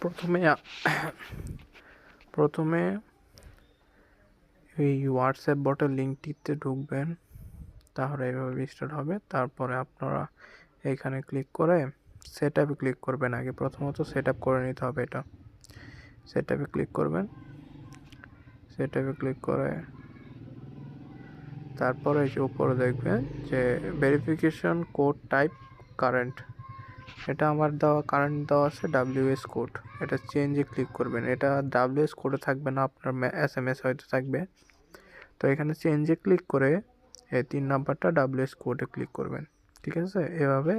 প্রথমে প্রথমে এই হোয়াটসঅ্যাপ বটের লিঙ্কটিতে ঢুকবেন, তাহলে এভাবে স্টার্ট হবে। তারপরে আপনারা এইখানে ক্লিক করে সেট আপে ক্লিক করবেন আগে। প্রথমত সেট আপ করে নিতে হবে এটা। সেট আপে ক্লিক করবেন। সেট আপে ক্লিক করে তারপরে উপরে দেখবেন যে ভেরিফিকেশন কোড টাইপ কারেন্ট এটা আমার দেওয়া কারেন্ট দেওয়া আছে ডাব্লিউএস কোড এটা চেঞ্জে ক্লিক করবেন। এটা ডাব্লিউএস কোডে থাকবে না, আপনার এস এম এস হয়তো থাকবে। তো এখানে চেঞ্জে ক্লিক করে এই তিন নাম্বারটা ডাব্লিউএস কোডে ক্লিক করবেন। ঠিক আছে? এভাবে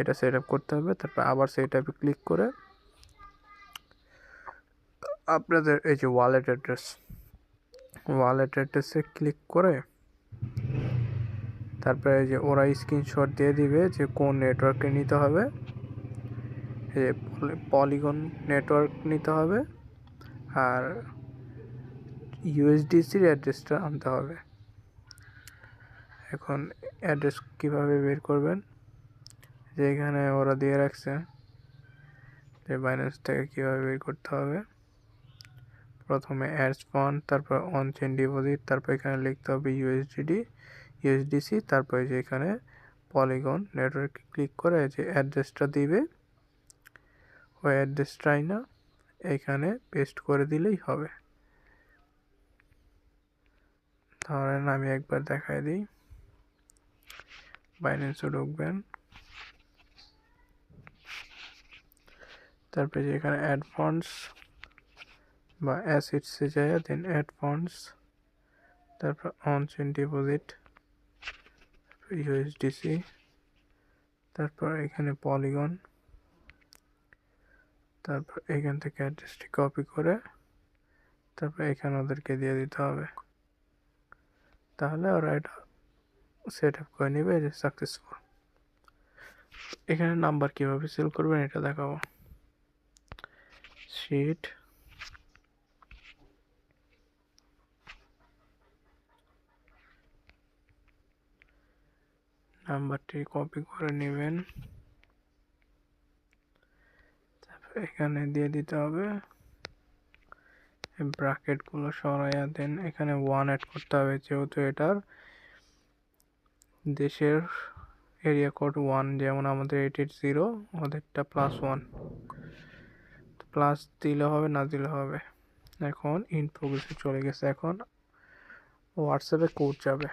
এটা সেট আপ করতে হবে। তারপর আবার সেট আপে ক্লিক করে আপনাদের এই যে ওয়ালেট অ্যাড্রেস ওয়ালেট অ্যাড্রেসে ক্লিক করে তারপরে যে ওরা স্ক্রিনশট দিয়ে দিবে যে কোন নেটওয়ার্কে নিতে হবে। যে পলিগন নেটওয়ার্ক নিতে হবে আর ইউএসডিসির অ্যাড্রেসটা আনতে হবে। এখন অ্যাড্রেস কীভাবে বের করবেন? যে এখানে ওরা দিয়ে রাখছে যে বাইন্যান্স থেকে কীভাবে বের করতে হবে। প্রথমে অ্যাডস ফান্ড তারপর অন চেন ডিপোজিট তারপর এখানে লিখতে হবে ইউএসডিডি ইউএসডিসি তারপরে যে এখানে পলিগন নেটওয়ার্ক ক্লিক করে যে অ্যাড্রেসটা দিবে, ওই অ্যাড্রেসটাই না, এখানে পেস্ট করে দিলেই হবে। ধরেন আমি একবার দেখাই দিই। বাইন্যান্সে ঢুকবেন। তারপরে যে এখানে অ্যাড ফান্ডস বা অ্যাসিডসে যায় দেন অ্যাড ফান্ডস তারপর অন চেন ডিপোজিট ইউএসডিসি তারপর এখানে পলিগন তারপর এখান থেকে অ্যাড্রেসটি কপি করে, তারপর এখানে ওদেরকে দিয়ে দিতে হবে। তাহলে ওরা এটা সেট আপ করে নেবে যে সাকসেসফুল এখানে নাম্বার কীভাবে সেল করবেন এটা দেখাবো। শিট নাম্বারটি কপি করে নেবেন। তারপর এখানে দিয়ে দিতে হবে। ব্র্যাকেটগুলো সরাইয়া দেন। এখানে ওয়ান অ্যাড করতে হবে যেহেতু এটার দেশের এরিয়া কোড ওয়ান যেমন আমাদের এইট এইট জিরো ওদেরটা প্লাস ওয়ান প্লাস দিলে হবে, না দিলে হবে? এখন ইন প্রোগ্রেসে চলে গেছে। এখন হোয়াটসঅ্যাপে কোড যাবে।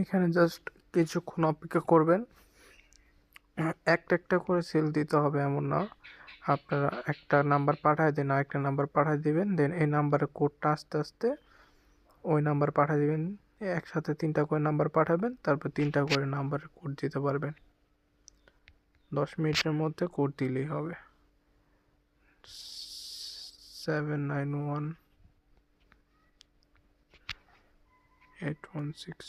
এখানে জাস্ট কিছুক্ষণ অপেক্ষা করবেন। একটা একটা করে সেল দিতে হবে, এমন না। আপনারা একটা নাম্বার পাঠায় দেন, আরেকটা নাম্বার পাঠায় দিবেন দেন এই নাম্বারে কোডটা আস্তে আস্তে ওই নাম্বার পাঠিয়ে দিবেন। একসাথে তিনটা করে নাম্বার পাঠাবেন, তারপর তিনটা করে নাম্বারের কোড দিতে পারবেন। দশ মিনিটের মধ্যে কোড দিলেই হবে। Seven nine one eight one six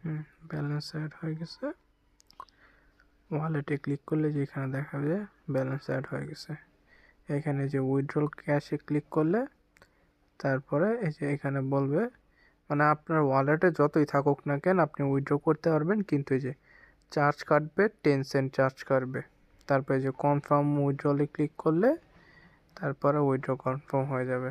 hmm balance add হয়ে গেছে। ওয়ালেটে ক্লিক করলে যেখানে দেখাবে ব্যালেন্স অ্যাড হয়ে গেছে। এখানে যে উইথড্রল ক্যাশে ক্লিক করলে তারপরে এই যে এখানে বলবে মানে আপনার ওয়ালেটে যতই থাকুক না কেন আপনি উইথড্র করতে পারবেন, কিন্তু এই যে চার্জ কাটবে টেন সেন্ট চার্জ কাটবে। তারপরে যে কনফার্ম উইথড্রলে ক্লিক করলে তারপরে উইথড্র কনফার্ম হয়ে যাবে।